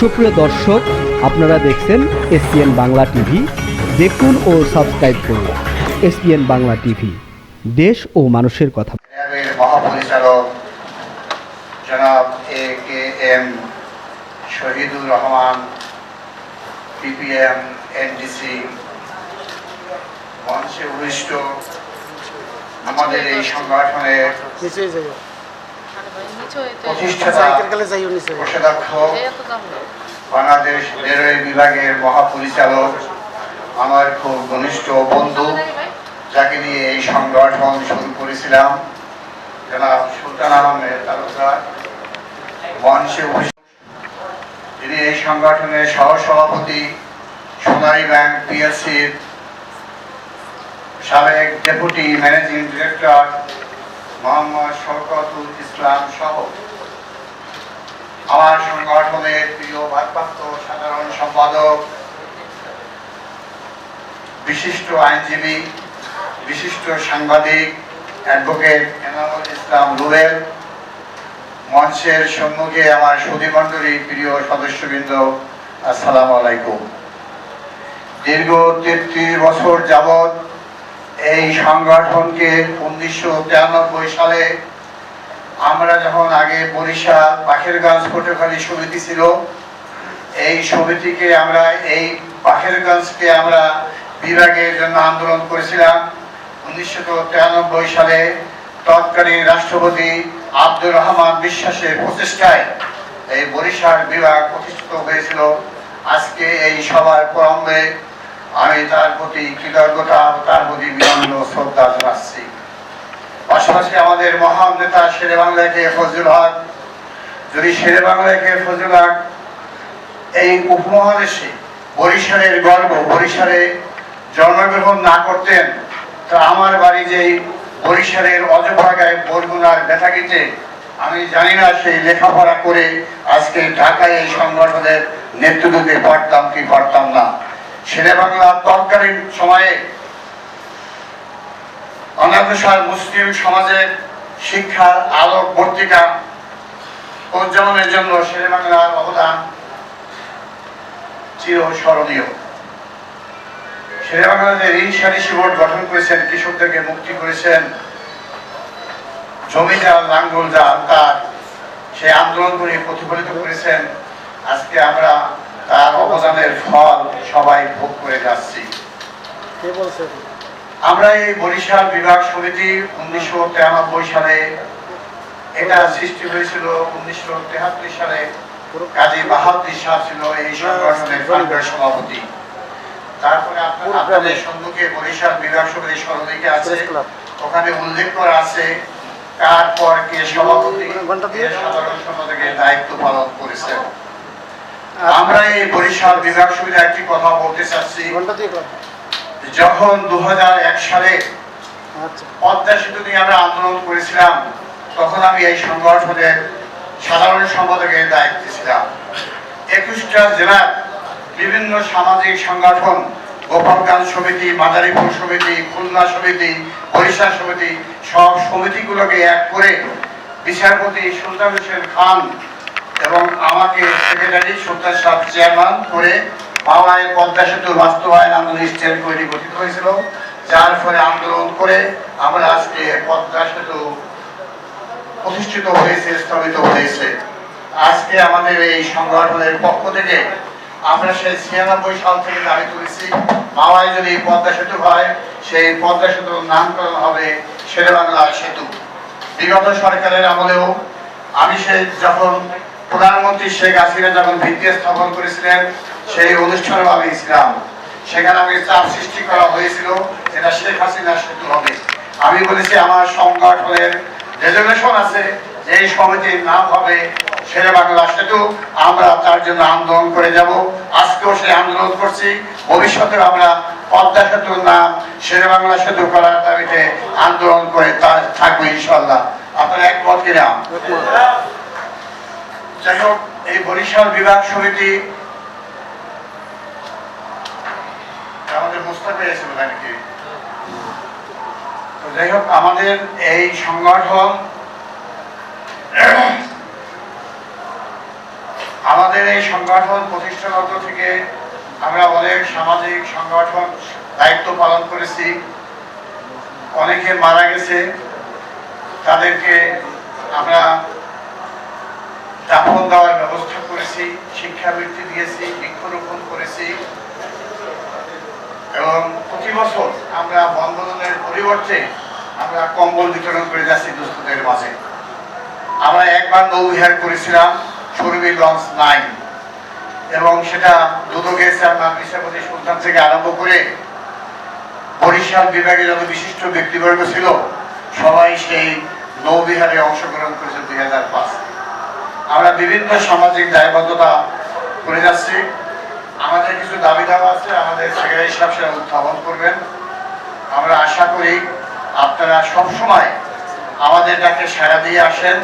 সুপ্রিয় দর্শক, আপনারা দেখছেন এসপিএন বাংলা টিভি। দেখুন ও সাবস্ক্রাইব করুন এসপিএন বাংলা টিভি। দেশ ও মানুষের কথা। জনাব A K M Shahidur Rahman PPM NDC মঞ্চে উপবিষ্ট আমাদের এই সংগঠনের বাংলাদেশ রেলওয়ে বিভাগের মহাপরিচালক আমার খুব ঘনিষ্ঠ বন্ধু যাকে নিয়ে এই সংগঠন শুরু করেছিলাম জনাব সুলতান আহমেদ তালুকদার তিনি এই সংগঠনের সহসভাপতি সোনালী ব্যাংক পিএসসির সাবেক deputy managing director Mohammad Shawkatul Islam সহ আমার সংগঠনের প্রিয় ভারপ্রাপ্ত সাধারণ সম্পাদক, বিশিষ্ট আইনজীবী, বিশিষ্ট সাংবাদিক, অ্যাডভোকেট এনামুল ইসলাম রুবেল, মঞ্চের সম্মুখে আমার সুধীমণ্ডলীর প্রিয় সদস্যবৃন্দ, আসসালামু আলাইকুম। দীর্ঘ তেত্রিশ বছর যাবৎ এই সংগঠনকে উনিশশো তিরানব্বই সালে আমরা যখন আগে বরিশাল বাখেরগঞ্জ পটুখালী সমিতি ছিল, এই সমিতিকে আমরা, এই বাখেরগঞ্জকে আমরা বিভাগের জন্য আন্দোলন করেছিলাম। উনিশশো তিরানব্বই সালে তৎকালীন রাষ্ট্রপতি আব্দুর রহমান বিশ্বাসের প্রচেষ্টায় এই বরিশাল বিভাগ প্রতিষ্ঠিত হয়েছিল। আজকে এই সভার প্রারম্ভে আমি তার প্রতি কৃতজ্ঞতা তার প্রতি বিনম্র শ্রদ্ধা জানাচ্ছি। পাশাপাশি আমাদের মহান নেতা শেরে বাংলাকে ফজলুল হক, যদি শেরে বাংলাকে ফজলুল হক, এই উপমহাদেশে বরিশালের গর্ব, বরিশালে জন্মগ্রহণ না করতেন, তা আমার বাড়ি যেই বরিশালের অজভাগায় বরগুনার বেতাগিতে আমি জানি না সেই লেখাপড়া করে আজকে ঢাকায় এই সংগঠনের নেতৃত্ব পারতাম কি পারতাম না। শেরে বাংলা তৎকালীন সময়ে অনাগ্রসর মুসলিম সমাজের শিক্ষার আলোক পত্রিকা উজ্জ্বলনের জন্য শেরে বাংলার অবদান চিরস্মরণীয়। শেরে বাংলাতে ঋণ সালিসি বোর্ড গঠন করেছেন কৃষকদেরকে মুক্তি করেছেন জমি জাল লাঙ্গল জাল তার সেই আন্দোলন করে প্রতিফলিত করেছেন। আজকে আমরা তার অবদানের ফল সবাই ভোগ করে যাচ্ছি। কে বলছে? আমরা এই বরিশাল বিভাগ সমিতি উনিশশো তিরানব্বই সালে এটা সৃষ্টি হয়েছিল উনিশশো তেহাত্তর সালে কাজী বাহাদুর শাহ ছিল এই সংগঠনের ফাউন্ডার সভাপতি। তারপরে আপনাদের সম্মুখে বরিশাল বিভাগ সমিতির স্মরণিকে আছে। ওখানে উল্লেখ করা আছে কার পর কে সভাপতি সাধারণ সম্পাদকের দায়িত্ব পালন করেছেন। আমরা এই বরিশাল বিভাগ সমিতির একটি কথা বলতে চাচ্ছি। যখন দু সালে পদ্মা সেতু নিয়ে আমরা আন্দোলন করেছিলাম তখন আমি এই সংগঠনের সাধারণ সম্পাদকের দায়িত্বে ছিলাম। একুশটা জেলার বিভিন্ন সামাজিক সংগঠন গোপালগঞ্জ সমিতি মাদারীপুর সমিতি খুলনা সমিতি বরিশাল সমিতি সব সমিতিগুলোকে এক করে বিচারপতি সুলতান হোসেন খান এবং আমাকে সেক্রেটারি সুলতান সাহ চেয়ারম্যান করে মাওয়ায় পদ্মা সেতুর বাস্তবায়ন আন্দোলন স্টেট কমিটি গঠিত হয়েছিল, যার ফলে আন্দোলন করে আমরা আজকে পদ্মা সেতু প্রতিষ্ঠিত হয়েছে স্থাপিত হয়েছে। আজকে আমাদের এই সংগঠনের পক্ষ থেকে আমরা সেই ছিয়ানব্বই সাল থেকে দাবি তুলেছি, মাওয়ায় যদি পদ্মা সেতু হয়, সেই পদ্মা সেতুর নামকরণ হবে শেরে বাংলা সেতু। বিগত সরকারের আমলেও আমি সেই যখন প্রধানমন্ত্রী শেখ হাসিনা যখন ভিত্তি স্থাপন করেছিলেন, সেই অনুষ্ঠানে আমি ছিলাম। সেখানে আমি চাপ সৃষ্টি করা হয়েছিল এটা শেখ হাসিনা সেতু হবে। আমি বলেছি, আমার সংগঠনের রেজলিউশন আছে যে সমিতির নাম হবে শেরে বাংলা সেতু, আমরা তার জন্য আন্দোলন করে যাব। আজকেও সেই আন্দোলন করছি। ভবিষ্যতে আমরা পদ্মা সেতুর নাম শেরে বাংলা সেতু করার দাবিতে আন্দোলন করে তা- থাকব ইনশাল্লাহ আপনারা একমত কিনা? যাই হোক এই বরিশাল বিভাগ সমিতি আমাদের মুস্তাফা এসে বোধ নাকি? যাই হোক আমাদের এই সংগঠন আমাদের এই সংগঠন প্রতিষ্ঠাগত থেকে আমরা অনেক সামাজিক সংগঠন দায়িত্ব পালন করেছি। অনেকে মারা গেছে। তাদেরকে আমরা করেছি শিক্ষাবৃত্তি দিয়েছি, বৃক্ষরোপণ করেছি। এবং প্রতি বছর আমরা বন্ধনের পরিবর্তে আমরা কম্বল বিতরণ করে যাচ্ছি দুস্থদের মাঝে। আমরা একবার নৌবিহার করেছিলাম সুরবি লঞ্চ নাইন এবং সেটা দুদকের চেয়ারম্যান বিচারপতি সুলতান থেকে আরম্ভ করে বরিশাল বিভাগে যত বিশিষ্ট ব্যক্তিবর্গ ছিল, সবাই সেই নৌবিহারে অংশগ্রহণ করেছে দুই হাজার পাঁচ। আমরা বিভিন্ন সামাজিক দায়বদ্ধতা করে যাচ্ছি। আমাদের কিছু দাবি দাওয়া আছে, আমাদের সেক্রেটারি সাহেব সেটা উত্থাপন করবেন। আমরা আশা করি আপনারা সবসময় আমাদের ডাকে সাড়া দিয়ে আসেন।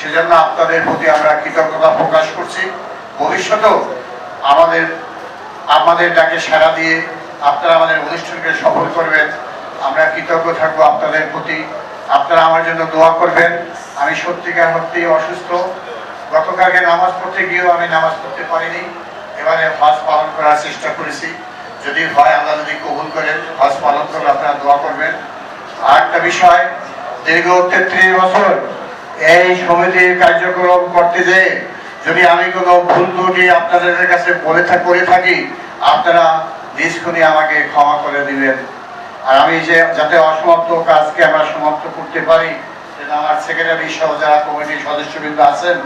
সেজন্য আপনাদের প্রতি আমরা কৃতজ্ঞতা প্রকাশ করছি। ভবিষ্যতেও আমাদের আমাদের ডাকে সাড়া দিয়ে আপনারা আমাদের অনুষ্ঠানকে সফল করবেন। আমরা কৃতজ্ঞ থাকব আপনাদের প্রতি। আপনারা আমার জন্য দোয়া করবেন। আমি সত্যিকার সত্যি অসুস্থ। গতকালকে নামাজ পড়তে গিয়েও আমি নামাজ পড়তে পারিনি। এবারে হজ পালন করার চেষ্টা করেছি। যদি হয়, আল্লাহ যদি কবুল করেন, হজ পালন করলে আপনারা দোয়া করবেন। আর একটা বিষয়, দীর্ঘ তেত্রিশ বছর এই সমিতির কার্যক্রম করতে যে যদি আমি কোনো ভুল ত্রুটি আপনাদের কাছে বলে করে থাকি, আপনারা নিষ্কুনি আমাকে ক্ষমা করে দিবেন। আর আমি যে, যাতে অসমাপ্ত কাজকে আমরা সমাপ্ত করতে পারি, সেটা আমার সেক্রেটারি সহ যারা কমিটির সদস্যবৃন্দ আছেন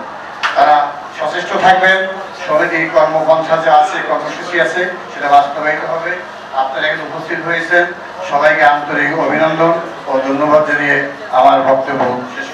তারা সচেষ্ট থাকবেন। সমিতির কর্মপন্থা যে আছে, কর্মসূচি আছে, সেটা বাস্তবায়িত হবে। আপনারা এখানে উপস্থিত হয়েছেন। সবাইকে আন্তরিক অভিনন্দন ও ধন্যবাদ জানিয়ে আমার বক্তব্য শেষ